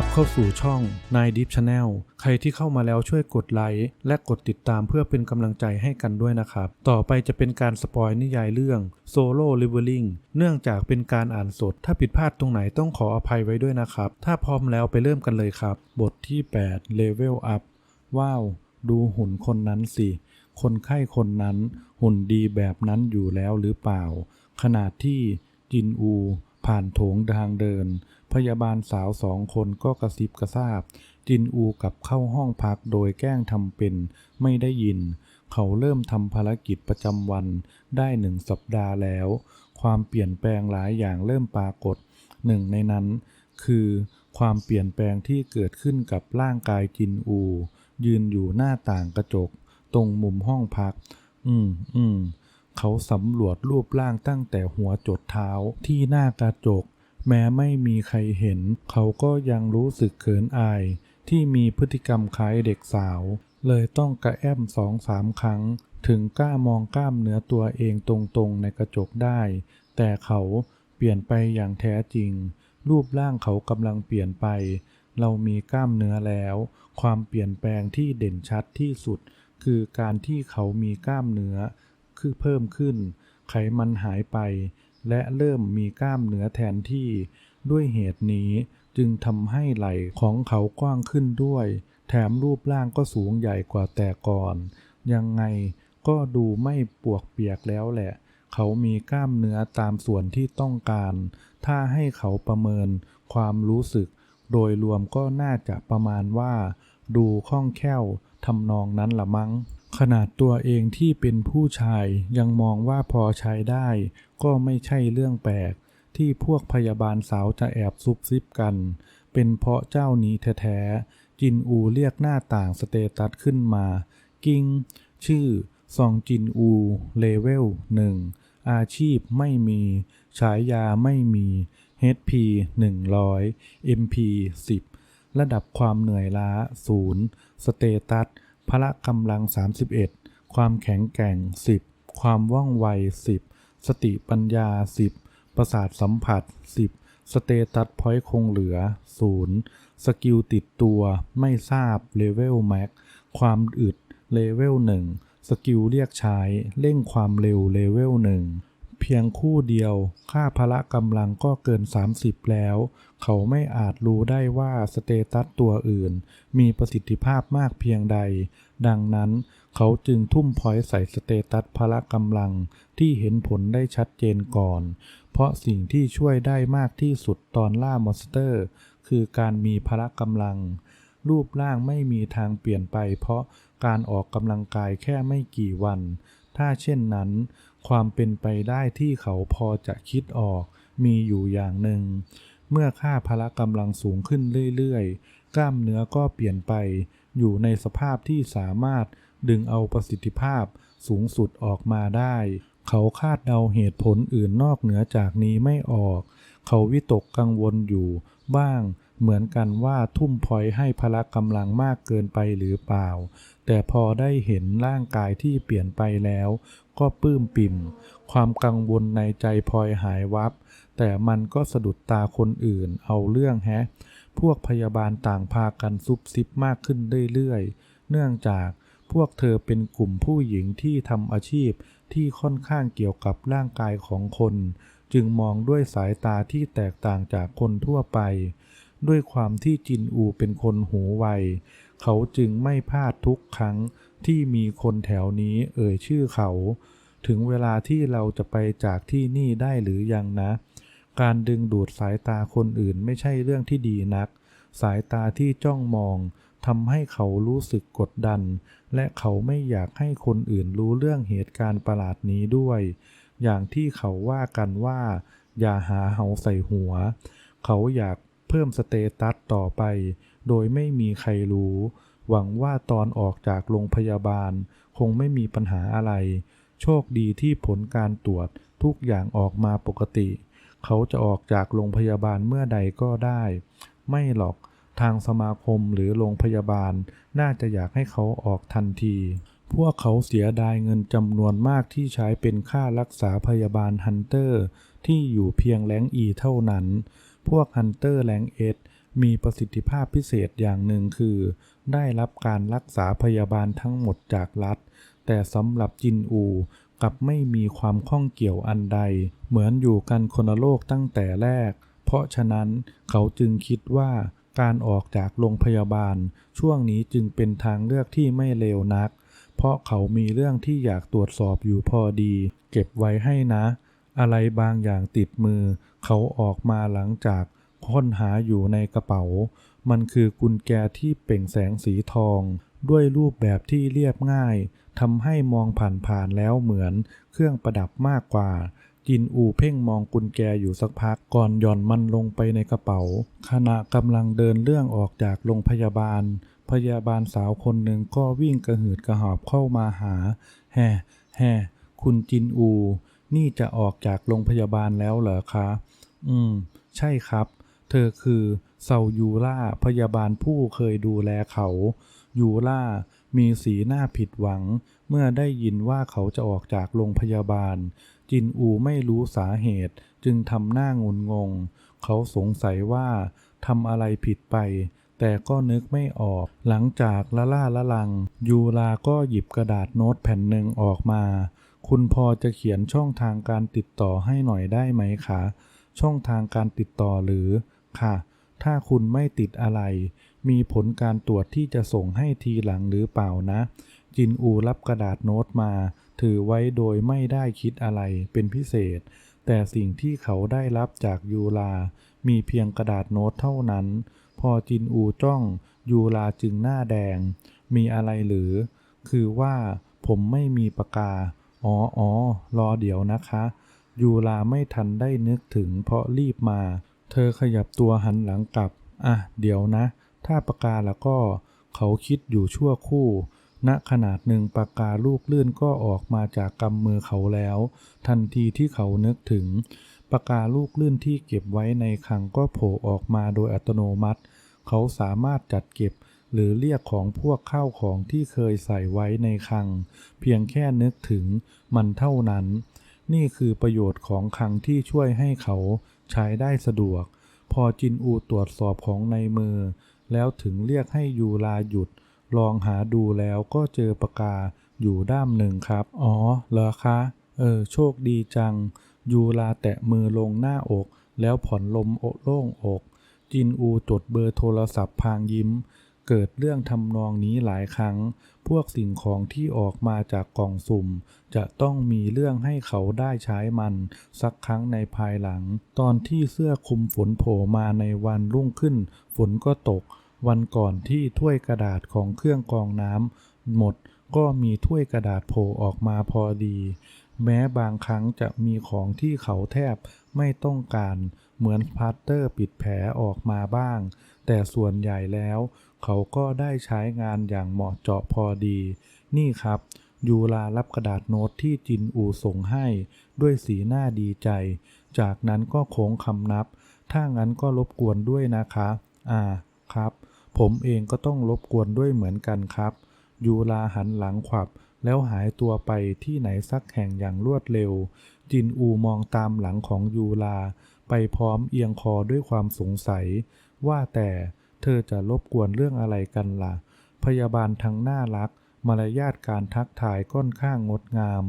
รับเข้าสู่ช่องนายดิฟชาแนลใครที่เข้ามาแล้วช่วยกดไลค์และกดติดตามเพื่อเป็นกำลังใจให้กันด้วยนะครับ ต่อไปจะเป็นการสปอยนิยายเรื่องโซโล่ลิเวอริงเนื่องจากเป็นการอ่านสด ถ้าผิดพลาดตรงไหนต้องขออภัยไว้ด้วยนะครับ ถ้าพร้อมแล้วไปเริ่มกันเลยครับ บทที่ 8 Level Up ว้าว ดูหุ่นคนนั้นสิ คนไข้คนนั้น หุ่นดีแบบนั้นอยู่แล้วหรือเปล่าขณะที่จินอู ผ่านโถงทางเดิน พยาบาลสาวสองคนก็กระซิบกระซาบ จินอูกลับเข้าห้องพักโดยแกล้งทำเป็น ไม่ได้ยิน เขาเริ่มทำภารกิจประจำวันได้หนึ่งสัปดาห์แล้ว ความเปลี่ยนแปลงหลายอย่างเริ่มปรากฏหนึ่งในนั้น คือความเปลี่ยนแปลงที่เกิดขึ้นกับร่างกายจินอู ยืนอยู่หน้าต่างกระจก ตรงมุมห้องพัก อืมอืมเขาสำรวจรูปร่างตั้งแต่หัวจดเท้าที่หน้ากระจก แม้ไม่มีใครเห็น เขาก็ยังรู้สึกเขินอาย ที่มีพฤติกรรมคล้ายเด็กสาว เลยต้องกระแอมสองสามครั้ง ถึงกล้ามองกล้ามเนื้อตัวเองตรงๆในกระจกได้ แต่เขาเปลี่ยนไปอย่างแท้จริง รูปร่างเขากำลังเปลี่ยนไป เรามีกล้ามเนื้อแล้ว ความเปลี่ยนแปลงที่เด่นชัดที่สุด คือการที่เขามีกล้ามเนื้อ คือเพิ่มขึ้น ไขมันหายไป และเริ่มมีกล้ามเนื้อแทนที่ ด้วยเหตุนี้จึงทำให้ไหล่ของเขากว้างขึ้นด้วย แถมรูปร่างก็สูงใหญ่กว่าแต่ก่อน ยังไงก็ดูไม่ปวกเปียกแล้วแหละ เขามีกล้ามเนื้อตามส่วนที่ต้องการ ถ้าให้เขาประเมินความรู้สึก โดยรวมก็น่าจะประมาณว่า ดูคล่องแคล่วทำนองนั้นละมั้ง ขนาดตัวเองที่เป็นผู้ชายยังมองว่าพอใช้ได้ ก็ไม่ใช่เรื่องแปลก ที่พวกพยาบาลสาวจะแอบซุบซิบกัน เป็นเพราะเจ้านี้แท้ๆจินอูเรียกหน้าต่างสเตตัสขึ้นมา กิ้ง ชื่อ ซองจินอู เลเวลหนึ่งอาชีพไม่มี ฉายาไม่มี HP 100 MP 10 ระดับความเหนื่อยล้า0สเตตัส พละกำลัง 31 ความแข็งแกร่ง 10 ความว่องไว 10 สติปัญญา 10 ประสาทสัมผัส 10 สเตตัสพอยต์คงเหลือ 0 สกิลติดตัวไม่ทราบเลเวลแม็กความอึดเลเวล1สกิลเรียกใช้เร่งความเร็วเลเวล1เพียงคู่เดียว ค่าพละกำลังก็เกิน 30 แล้ว เขาไม่อาจรู้ได้ว่าสเตตัสตัวอื่น มีประสิทธิภาพมากเพียงใด ดังนั้นเขาจึงทุ่มพอยใส่สเตตัสพละกำลังที่เห็นผลได้ชัดเจนก่อน เพราะสิ่งที่ช่วยได้มากที่สุดตอนล่ามอนสเตอร์ คือการมีพละกำลัง รูปร่างไม่มีทางเปลี่ยนไป เพราะการออกกำลังกายแค่ไม่กี่วัน ถ้าเช่นนั้น ความเป็นไปได้ที่เขาพอจะคิดออกมีอยู่อย่างหนึ่ง เมื่อค่าพละกำลังสูงขึ้นเรื่อยๆ กล้ามเนื้อก็เปลี่ยนไป อยู่ในสภาพที่สามารถดึงเอาประสิทธิภาพสูงสุดออกมาได้ เขาคาดเดาเหตุผลอื่นนอกเหนือจากนี้ไม่ออก เขาวิตกกังวลอยู่ บ้างเหมือนกันว่าทุ่มพลอยให้พละกำลังมากเกินไปหรือเปล่า แต่พอได้เห็นร่างกายที่เปลี่ยนไปแล้ว ก็ปลื้มปิ่ม ความกังวลในใจพลอยหายวับ แต่มันก็สะดุดตาคนอื่นเอาเรื่องแฮะ พวกพยาบาลต่างพากันซุบซิบมากขึ้นเรื่อยๆ เนื่องจากพวกเธอเป็นกลุ่มผู้หญิงที่ทำอาชีพที่ค่อนข้างเกี่ยวกับร่างกายของคน จึงมองด้วยสายตาที่แตกต่างจากคนทั่วไป ด้วยความที่จินอูเป็นคนหูไว เขาจึงไม่พลาดทุกครั้งที่มีคนแถวนี้เอ่ยชื่อเขา ถึงเวลาที่เราจะไปจากที่นี่ได้หรือยังนะ การดึงดูดสายตาคนอื่นไม่ใช่เรื่องที่ดีนัก สายตาที่จ้องมองทำให้เขารู้สึกกดดัน และเขาไม่อยากให้คนอื่นรู้เรื่องเหตุการณ์ประหลาดนี้ด้วย อย่างที่เขาว่ากันว่า อย่าหาเหาใส่หัว เขาอยากเพิ่มสเตตัสต่อไป โดยไม่มีใครรู้ หวังว่าตอนออกจากโรงพยาบาล คงไม่มีปัญหาอะไร โชคดีที่ผลการตรวจทุกอย่างออกมาปกติ เขาจะออกจากโรงพยาบาลเมื่อใดก็ได้ ไม่หรอกทางสมาคมหรือโรงพยาบาล น่าจะอยากให้เขาออกทันที พวกเขาเสียดายเงินจำนวนมากที่ใช้เป็นค่ารักษาพยาบาลฮันเตอร์ ที่อยู่เพียงแรงอีเท่านั้น พวกฮันเตอร์แรงเอสมีประสิทธิภาพพิเศษอย่างหนึ่งคือ ได้รับการรักษาพยาบาลทั้งหมดจากรัฐ แต่สำหรับจินอู กับไม่มีความข้องเกี่ยวอันใด เหมือนอยู่กันคนละโลกตั้งแต่แรก เพราะฉะนั้นเขาจึงคิดว่าการออกจากโรงพยาบาล ช่วงนี้จึงเป็นทางเลือกที่ไม่เลวนัก เพราะเขามีเรื่องที่อยากตรวจสอบอยู่พอดี เก็บไว้ให้นะ อะไรบางอย่างติดมือ เขาออกมาหลังจากค้นหาอยู่ในกระเป๋า มันคือกุญแจที่เปล่งแสงสีทอง ด้วยรูปแบบที่เรียบง่าย ทำให้มองผ่านๆแล้วเหมือนเครื่องประดับมากกว่า จินอูเพ่งมองกุญแจอยู่สักพักก่อนหย่อนมันลงไปในกระเป๋า ขณะกำลังเดินเรื่องออกจากโรงพยาบาล พยาบาลสาวคนหนึ่งก็วิ่งกระหืดกระหอบเข้ามาหา แฮ่แฮ่คุณจินอู นี่จะออกจากโรงพยาบาลแล้วเหรอคะ อืม ใช่ครับ เธอคือเซายูล่าพยาบาลผู้เคยดูแลเขา ยูล่า มีสีหน้าผิดหวัง เมื่อได้ยินว่าเขาจะออกจากโรงพยาบาล จินอูไม่รู้สาเหตุ จึงทำหน้างุนงง เขาสงสัยว่าทำอะไรผิดไป แต่ก็นึกไม่ออก หลังจากละล่าละลัง ยูลาก็หยิบกระดาษโน้ตแผ่นหนึ่งออกมา คุณพอจะเขียนช่องทางการติดต่อให้หน่อยได้ไหมคะ ช่องทางการติดต่อหรือ ค่ะ ถ้าคุณไม่ติดอะไร มีผลการตรวจที่จะส่งให้ทีหลังหรือเปล่านะ จินอูรับกระดาษโน้ตมา ถือไว้โดยไม่ได้คิดอะไรเป็นพิเศษ แต่สิ่งที่เขาได้รับจากยูลา มีเพียงกระดาษโน้ตเท่านั้น พอจินอูจ้องยูลาจึงหน้าแดง มีอะไรหรือ คือว่าผมไม่มีปากกา อ๋ออ๋อรอเดี๋ยวนะคะ ยูลาไม่ทันได้นึกถึงเพราะรีบมา เธอขยับตัวหันหลังกลับ อะ เดี๋ยวนะ ถ้าปากกาแล้วก็เขาคิดอยู่ชั่วคู่ณขนาดหนึ่งปากกาลูกเลื่อนก็ออกมาจากกำมือเขาแล้ว ทันทีที่เขานึกถึง ปากกาลูกเลื่อนที่เก็บไว้ในคลังก็โผล่ออกมาโดยอัตโนมัติ เขาสามารถจัดเก็บหรือเรียกของพวกข้าวของที่เคยใส่ไว้ในคลัง เพียงแค่นึกถึงมันเท่านั้น นี่คือประโยชน์ของคลังที่ช่วยให้เขาใช้ได้สะดวก พอจินอูตรวจสอบของในมือ แล้วถึงเรียกให้ยูลาหยุด ลองหาดูแล้วก็เจอปากกาอยู่ด้ามหนึ่งครับ อ๋อ เหรอคะ เออ โชคดีจัง ยูลาแตะมือลงหน้าอก แล้วผ่อนลมโอโล่งอก จินอูจดเบอร์โทรศัพท์พางยิ้ม เกิดเรื่องทำนองนี้หลายครั้ง พวกสิ่งของที่ออกมาจากกล่องสุ่ม จะต้องมีเรื่องให้เขาได้ใช้มัน สักครั้งในภายหลัง ตอนที่เสื้อคลุมฝนโผล่มาในวันรุ่งขึ้น ฝนก็ตก วันก่อนที่ถ้วยกระดาษของเครื่องกรองน้ำหมด ก็มีถ้วยกระดาษโผล่ออกมาพอดี แม้บางครั้งจะมีของที่เขาแทบไม่ต้องการ เหมือนพลาสเตอร์ปิดแผลออกมาบ้าง แต่ส่วนใหญ่แล้ว เขาก็ได้ใช้งานอย่างเหมาะเจาะพอดี นี่ครับยูลารับกระดาษโน้ตที่จินอูส่งให้ ด้วยสีหน้าดีใจ จากนั้นก็โค้งคำนับ ถ้างั้นก็รบกวนด้วยนะคะ อ่า ครับ ผมเองก็ต้องรบกวนด้วยเหมือนกันครับ ยูลาหันหลังขวับ แล้วหายตัวไปที่ไหนสักแห่งอย่างรวดเร็ว จินอูมองตามหลังของยูลา ไปพร้อมเอียงคอด้วยความสงสัย ว่าแต่เธอจะรบกวนเรื่องอะไรกันล่ะ พยาบาลทั้งน่ารัก มารยาทการทักทายค่อนข้างงดงาม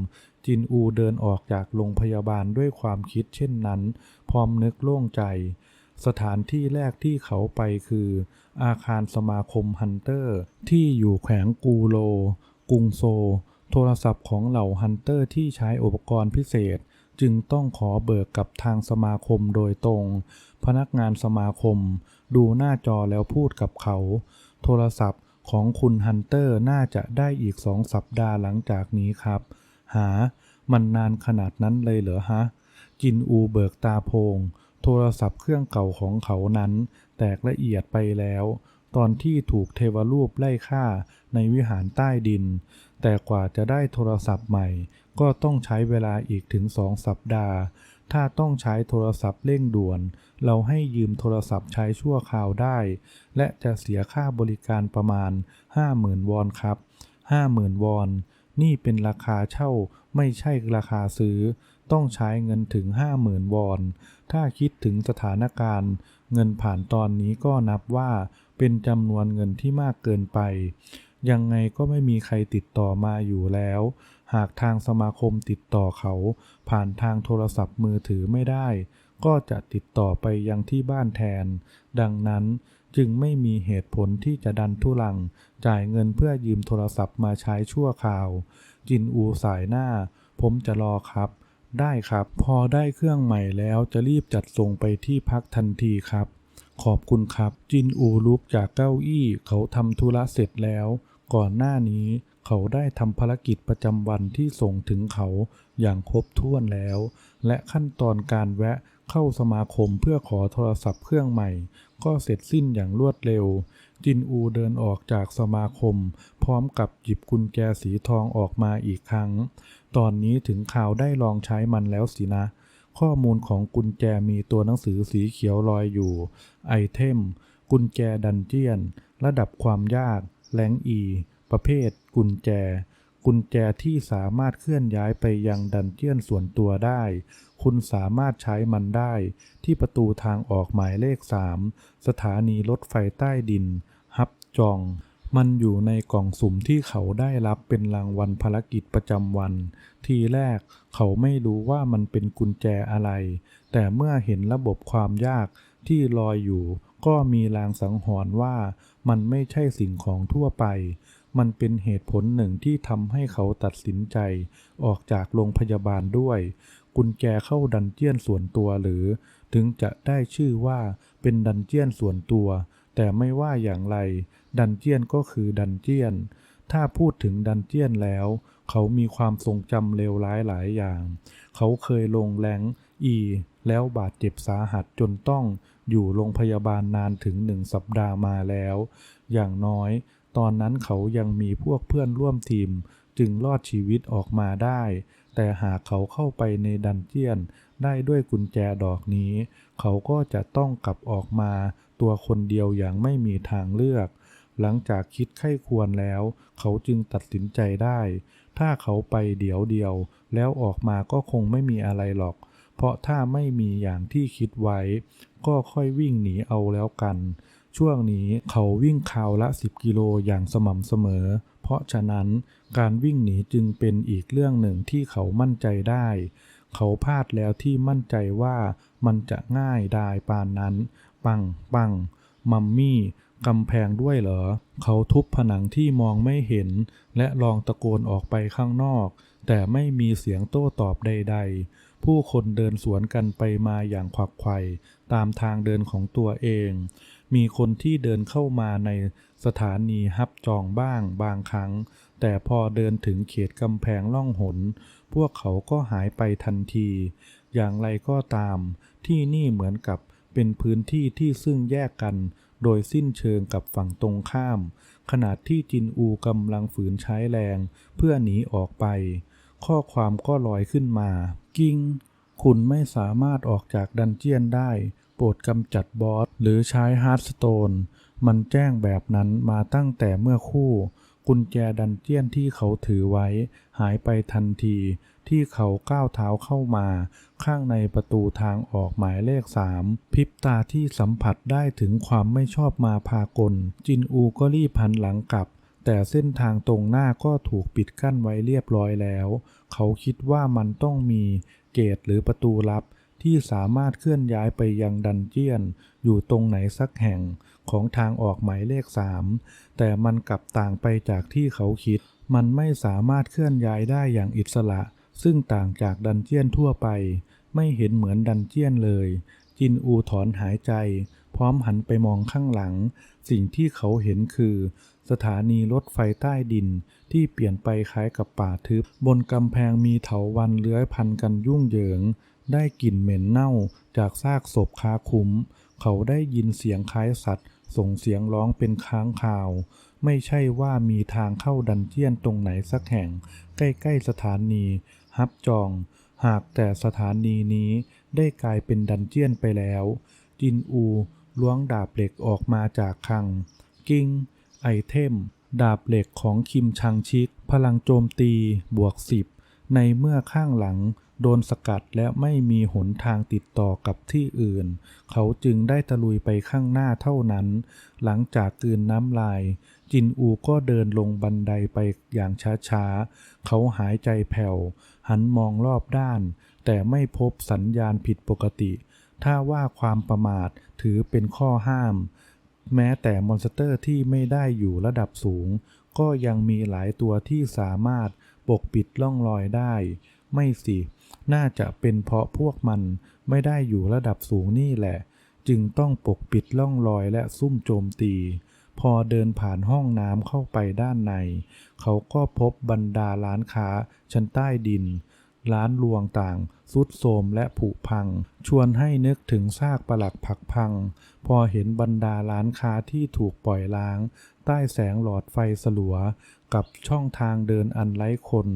จินอูเดินออกจากโรงพยาบาลด้วยความคิดเช่นนั้น พร้อมนึกโล่งใจ สถานที่แรกที่เขาไปคือ อาคารสมาคมฮันเตอร์ ที่อยู่แขวงกูโล กรุงโซ โทรศัพท์ของเหล่าฮันเตอร์ที่ใช้อุปกรณ์พิเศษ จึงต้องขอเบิกกับทางสมาคมโดยตรง พนักงานสมาคม ดูหน้าจอแล้วพูดกับเขา โทรศัพท์ของคุณฮันเตอร์น่าจะได้อีกสองสัปดาห์หลังจากนี้ครับ หา มันนานขนาดนั้นเลยเหรอฮะ จินอูเบิกตาโพง โทรศัพท์เครื่องเก่าของเขานั้น แตกละเอียดไปแล้ว ตอนที่ถูกเทวรูปไล่ฆ่าในวิหารใต้ดิน แต่กว่าจะได้โทรศัพท์ใหม่ ก็ต้องใช้เวลาอีกถึงสองสัปดาห์ ถ้าต้องใช้โทรศัพท์เร่งด่วน เราให้ยืมโทรศัพท์ใช้ชั่วคราวได้ และจะเสียค่าบริการประมาณ 50,000 วอนครับ 50,000 วอน นี่เป็นราคาเช่าไม่ใช่ราคาซื้อ ต้องใช้เงินถึง 50,000 วอน ถ้าคิดถึงสถานการณ์ เงินผ่านตอนนี้ก็นับว่าเป็นจำนวนเงินที่มากเกินไป ยังไงก็ไม่มีใครติดต่อมาอยู่แล้ว หากทางสมาคมติดต่อเขา ผ่านทางโทรศัพท์มือถือไม่ได้ ก็จะติดต่อไปยังที่บ้านแทน ดังนั้นจึงไม่มีเหตุผลที่จะดันทุลัง จ่ายเงินเพื่อยืมโทรศัพท์มาใช้ชั่วคราว จินอูสายหน้า ผมจะรอครับ ได้ครับ พอได้เครื่องใหม่แล้วจะรีบจัดส่งไปที่พักทันทีครับ ขอบคุณครับ จินอูลุกจากเก้าอี้เขาทำธุระเสร็จแล้ว ก่อนหน้านี้เขาได้ทำภารกิจประจำวันที่ส่งถึงเขาอย่างครบถ้วนแล้ว และขั้นตอนการแวะเข้าสมาคมเพื่อขอโทรศัพท์เครื่องใหม่ ก็เสร็จสิ้นอย่างรวดเร็ว จินอูเดินออกจากสมาคม พร้อมกับหยิบกุญแจสีทองออกมาอีกครั้ง ตอนนี้ถึงข่าวได้ลองใช้มันแล้วสินะ ข้อมูลของกุญแจมีตัวหนังสือสีเขียวลอยอยู่ ไอเทม กุญแจดันเจียน ระดับความยาก แรงอี ประเภท กุญแจ กุญแจที่สามารถเคลื่อนย้ายไปยังดันเจียนส่วนตัวได้ คุณสามารถใช้มันได้ ที่ประตูทางออกหมายเลข 3 สถานีรถไฟใต้ดิน ฮับจอง มันอยู่ในกล่องสุ่มที่เขาได้รับเป็นรางวัลภารกิจประจำวัน ทีแรกเขาไม่รู้ว่ามันเป็นกุญแจอะไร แต่เมื่อเห็นระบบความยากที่ลอยอยู่ ก็มีลางสังหรณ์ว่ามันไม่ใช่สิ่งของทั่วไป มันเป็นเหตุผลหนึ่งที่ทำให้เขาตัดสินใจ ออกจากโรงพยาบาลด้วย กุญแจเข้าดันเจียนส่วนตัวหรือ ถึงจะได้ชื่อว่าเป็นดันเจียนส่วนตัว แต่ไม่ว่าอย่างไร ดันเจียนก็คือดันเจียน ถ้าพูดถึงดันเจียนแล้ว เขามีความทรงจำเลวร้ายหลายอย่าง เขาเคยลงแรงอี แล้วบาดเจ็บสาหัสจนต้องอยู่โรงพยาบาลนานถึงหนึ่งสัปดาห์มาแล้ว อย่างน้อย ตอนนั้นเขายังมีพวกเพื่อนร่วมทีม จึงรอดชีวิตออกมาได้ แต่หากเขาเข้าไปในดันเจียน ได้ด้วยกุญแจดอกนี้ เขาก็จะต้องกลับออกมาตัวคนเดียวอย่างไม่มีทางเลือก หลังจากคิดไข้ควรแล้ว เขาจึงตัดสินใจได้ ถ้าเขาไปเดี๋ยวเดียว แล้วออกมาก็คงไม่มีอะไรหรอก เพราะถ้าไม่มีอย่างที่คิดไว้ ก็ค่อยวิ่งหนีเอาแล้วกัน ช่วงนี้เขาวิ่งคราวละ 10 กิโลอย่างสม่ำเสมอ เพราะฉะนั้นการวิ่งหนีจึงเป็นอีกเรื่องหนึ่งที่เขามั่นใจได้ เขาพลาดแล้วที่มั่นใจว่ามันจะง่ายได้ปานนั้น ปังปังมัมมี่กำแพงด้วยเหรอ เขาทุบผนังที่มองไม่เห็น และลองตะโกนออกไปข้างนอก แต่ไม่มีเสียงโต้ตอบใด ๆ ผู้คนเดินสวนกันไปมาอย่างขวักไขว่ตามทางเดินของตัวเอง มีคนที่เดินเข้ามาในสถานีฮับจองบ้างบางครั้ง แต่พอเดินถึงเขตกำแพงล่องหน พวกเขาก็หายไปทันที อย่างไรก็ตาม ที่นี่เหมือนกับเป็นพื้นที่ที่ซึ่งแยกกัน โดยสิ้นเชิงกับฝั่งตรงข้าม ขณะที่จินอูกำลังฝืนใช้แรง เพื่อหนีออกไป ข้อความก็ลอยขึ้นมา กิ้ง คุณไม่สามารถออกจากดันเจียนได้ ปรดกำจัดบอสหรือใช้ฮาร์ดสโตนมันแจ้งแบบนั้นมาตั้งแต่เมื่อคู่ กุญแจดันเจียนที่เขาถือไว้ หายไปทันทีที่เขาก้าวเท้าเข้ามา ข้างในประตูทางออกหมายเลขสามพิบตาที่สัมผัสได้ถึงความไม่ชอบมาพากล จินอูก็รีบหันหลังกลับ แต่เส้นทางตรงหน้าก็ถูกปิดกั้นไว้เรียบร้อยแล้ว เขาคิดว่ามันต้องมีเกตหรือประตูลับ ที่สามารถเคลื่อนย้ายไปยังดันเจียน อยู่ตรงไหนสักแห่งของทางออกหมายเลขสามแต่มันกลับต่างไปจากที่เขาคิด มันไม่สามารถเคลื่อนย้ายได้อย่างอิสระ ซึ่งต่างจากดันเจียนทั่วไป ไม่เห็นเหมือนดันเจียนเลย จินอูถอนหายใจ พร้อมหันไปมองข้างหลัง สิ่งที่เขาเห็นคือ สถานีรถไฟใต้ดินที่เปลี่ยนไปคล้ายกับป่าทึบ บนกำแพงมีเถาวันเลื้อยพันกันยุ่งเหยิงได้กลิ่นเหม็นเน่าจากซากศพคาคุ้ม เขาได้ยินเสียงคล้ายสัตว์ ส่งเสียงร้องเป็นค้างคาว ไม่ใช่ว่ามีทางเข้าดันเจียนตรงไหนสักแห่ง ใกล้ๆสถานี ฮับจอง หากแต่สถานีนี้ได้กลายเป็นดันเจียนไปแล้ว จินอูล้วงดาบเหล็กออกมาจากคลัง กิ้ง ไอเทม ดาบเหล็กของคิมชังชิก พลังโจมตี บวก 10 ในเมื่อข้างหลัง โดนสกัดและไม่มีหนทางติดต่อกับที่อื่น เขาจึงได้ตะลุยไปข้างหน้าเท่านั้น หลังจากกลืนน้ำลาย จินอูก็เดินลงบันไดไปอย่างช้าๆ เขาหายใจแผ่ว หันมองรอบด้าน แต่ไม่พบสัญญาณผิดปกติ ถ้าว่าความประมาทถือเป็นข้อห้าม แม้แต่มอนสเตอร์ที่ไม่ได้อยู่ระดับสูง ก็ยังมีหลายตัวที่สามารถปกปิดล่องรอยได้ ไม่สิ น่าจะเป็นเพราะพวกมันไม่ได้อยู่ระดับสูงนี่แหละ จึงต้องปกปิดล่องรอยและซุ่มโจมตี พอเดินผ่านห้องน้ำเข้าไปด้านใน เขาก็พบบรรดาร้านค้าชั้นใต้ดิน ร้านรวงต่างสุดโทมและผุพัง ชวนให้นึกถึงซากปลักผักพัง พอเห็นบรรดาร้านค้าที่ถูกปล่อยล้าง ใต้แสงหลอดไฟสลัว กับช่องทางเดินอันไร้คน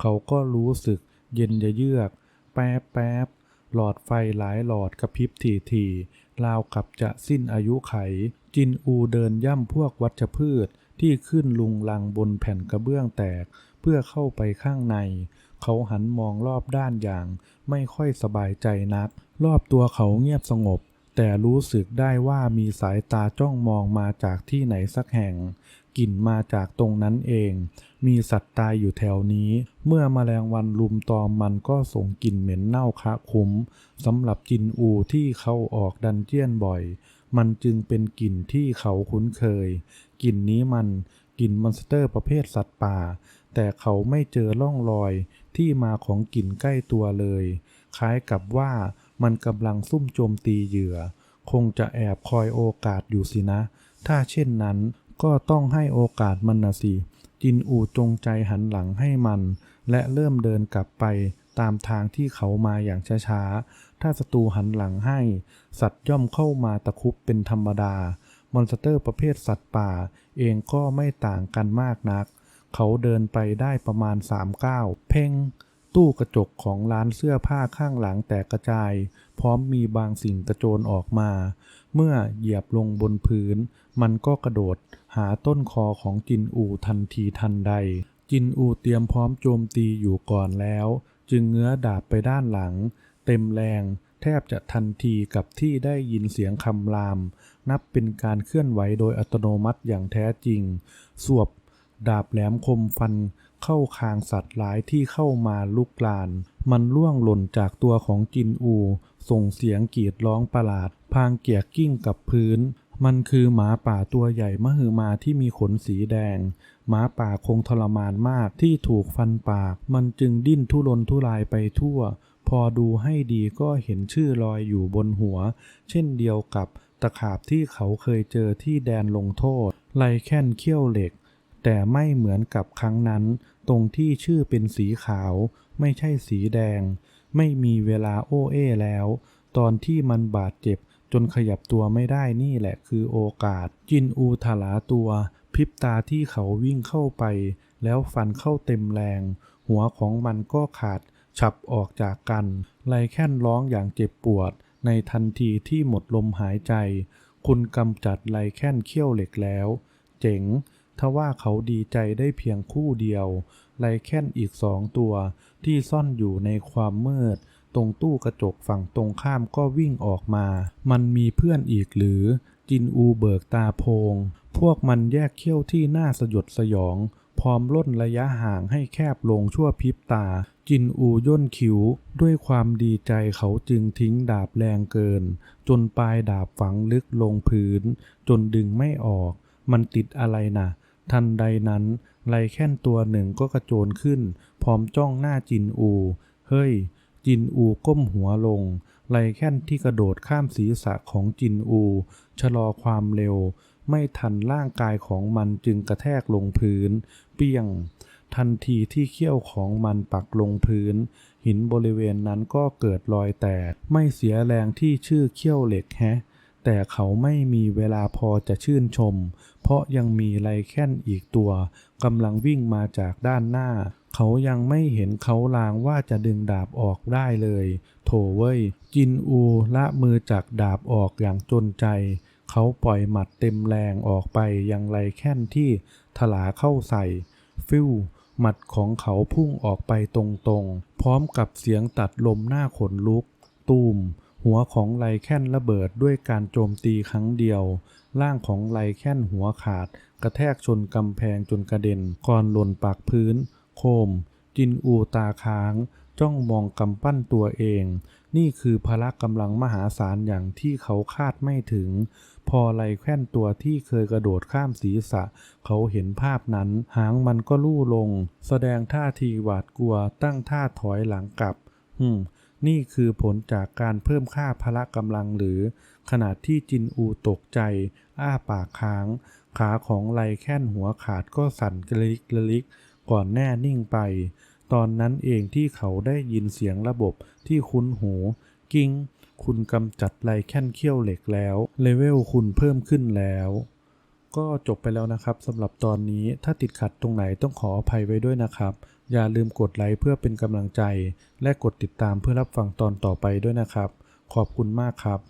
เขาก็รู้สึก เย็นเยือก แป๊บแป๊บหลอดไฟหลายหลอดกระพริบทีทีราวกับจะสิ้นอายุไข จินอูเดินย่ำพวกวัชพืชที่ขึ้นลุงลังบนแผ่นกระเบื้องแตก เพื่อเข้าไปข้างใน เขาหันมองรอบด้านอย่าง ไม่ค่อยสบายใจนัก รอบตัวเขาเงียบสงบ แต่รู้สึกได้ว่ามีสายตาจ้องมองมาจากที่ไหนสักแห่ง กลิ่นมาจากตรงนั้นเอง มีสัตว์ตายอยู่แถวนี้ เมื่อมแมลงวันลุมตอมมันก็ส่งกลิ่นเหม็นเน่าคะคุ้มสำหรับจินอูที่เข้าออกดันเจียนบ่อย มันจึงเป็นกลิ่นที่เขาคุ้นเคย กลิ่นนี้มันกลิ่นมอนสเตอร์ประเภทสัตว์ป่า แต่เขาไม่เจอร่องรอยที่มาของกลิ่นใกล้ตัวเลย คล้ายกับว่ามันกำลังซุ่มโจมตีเหยื่อ คงจะแอบคอยโอกาสอยู่สินะ ถ้าเช่นนั้น ก็ต้องให้โอกาสมันนะสิจินอูจงใจหันหลังให้มัน และเริ่มเดินกลับไปตามทางที่เขามาอย่างช้าๆ ถ้าศัตรูหันหลังให้ สัตว์ย่อมเข้ามาตะคุบเป็นธรรมดา มอนสเตอร์ประเภทสัตว์ป่า เองก็ไม่ต่างกันมากนัก เขาเดินไปได้ประมาณสามก้าวเพ่ง ตู้กระจกของร้านเสื้อผ้าข้างหลังแตกกระจาย พร้อมมีบางสิ่งกระโจนออกมา เมื่อเหยียบลงบนพื้น มันก็กระโดด หาต้นคอของจินอูทันทีทันใด จินอูเตรียมพร้อมโจมตีอยู่ก่อนแล้ว จึงเงื้อดาบไปด้านหลัง เต็มแรง แทบจะทันทีกับที่ได้ยินเสียงคำราม นับเป็นการเคลื่อนไหวโดยอัตโนมัติอย่างแท้จริง สวบ ดาบแหลมคมฟันเข้าคางสัตว์ร้ายที่เข้ามาลุกลาน มันล่วงหล่นจากตัวของจินอู ส่งเสียงกรีดร้องประหลาด พางเกียกกิ้งกับพื้น มันคือหมาป่าตัวใหญ่มหึมาที่มีขนสีแดง หมาป่าคงทรมานมากที่ถูกฟันปาก มันจึงดิ้นทุรนทุรายไปทั่ว พอดูให้ดีก็เห็นชื่อลอยอยู่บนหัว เช่นเดียวกับตะขาบที่เขาเคยเจอที่แดนลงโทษ ไลแคนเขี้ยวเหล็ก แต่ไม่เหมือนกับครั้งนั้น ตรงที่ชื่อเป็นสีขาว ไม่ใช่สีแดง ไม่มีเวลาโอ้เอ้แล้ว ตอนที่มันบาดเจ็บ จนขยับตัวไม่ได้นี่แหละคือโอกาส จินอูถลาตัวพริบตาที่เขาวิ่งเข้าไป แล้วฟันเข้าเต็มแรง หัวของมันก็ขาด ฉับออกจากกัน ไลแค่นร้องอย่างเจ็บปวด ในทันทีที่หมดลมหายใจ คุณกำจัดไลแค่นเขี้ยวเหล็กแล้ว เจ๋งทว่าเขาดีใจได้เพียงคู่เดียว ไลแค่นอีกสองตัวที่ซ่อนอยู่ในความมืด ตรงตู้กระจกฝั่งตรงข้ามก็วิ่งออกมา มันมีเพื่อนอีกหรือ จินอูเบิกตาโพง พวกมันแยกเขี้ยวที่น่าสยดสยอง พร้อมล่นระยะห่างให้แคบลงชั่วพริบตา จินอูย่นคิ้ว ด้วยความดีใจเขาจึงทิ้งดาบแรงเกิน จนปลายดาบฝังลึกลงพื้น จนดึงไม่ออก มันติดอะไรนะทันใดนั้นไลแค่นตัวหนึ่งก็กระโจนขึ้น พร้อมจ้องหน้าจินอู เฮ้ย จินอูก้มหัวลง ไลแค่นที่กระโดดข้ามศีรษะของจินอู ชะลอความเร็ว ไม่ทันร่างกายของมันจึงกระแทกลงพื้น เปี้ยง ทันทีที่เขี้ยวของมันปักลงพื้น หินบริเวณนั้นก็เกิดรอยแตก ไม่เสียแรงที่ชื่อเขี้ยวเหล็กแฮะแต่เขาไม่มีเวลาพอจะชื่นชม เพราะยังมีไลแค่นอีกตัวกำลังวิ่งมาจากด้านหน้า เขายังไม่เห็นเขาลางว่าจะดึงดาบออกได้เลย โถเว้ย จินอูละมือจากดาบออกอย่างจนใจ เขาปล่อยหมัดเต็มแรงออกไปยังไลแค่นที่ถลาเข้าใส่ ฟิวหมัดของเขาพุ่งออกไปตรงๆ พร้อมกับเสียงตัดลมหน้าขนลุก ตูม หัวของไลแค่นระเบิดด้วยการโจมตีครั้งเดียว ร่างของไลแค่นหัวขาด กระแทกชนกำแพงจนกระเด็นก่อนหล่นปากพื้น โคม จินอูตาค้าง จ้องมองกำปั้นตัวเอง นี่คือพละกำลังมหาศาลอย่างที่เขาคาดไม่ถึง พอไลแควนตัวที่เคยกระโดดข้ามศีรษะ เขาเห็นภาพนั้น หางมันก็ลู่ลง แสดงท่าทีหวาดกลัวตั้งท่าถอยหลังกลับฮึมนี่คือผลจากการเพิ่มค่าพละกำลังหรือ ขณะที่จินอูตกใจ อ้าปากค้าง ขาของไลแค่นหัวขาดก็สั่นกระลิกกระลิก ก่อนแน่นิ่งไป ตอนนั้นเองที่เขาได้ยินเสียงระบบที่คุ้นหู กิ้ง คุณกำจัดไลแค่นเขี้ยวเหล็กแล้ว เลเวลคุณเพิ่มขึ้นแล้ว ก็จบไปแล้วนะครับสำหรับตอนนี้ถ้าติดขัดตรงไหนต้องขออภัยไว้ด้วยนะครับ อย่าลืมกดไลค์เพื่อเป็นกำลังใจ และกดติดตามเพื่อรับฟังตอนต่อไปด้วยนะครับ ขอบคุณมากครับ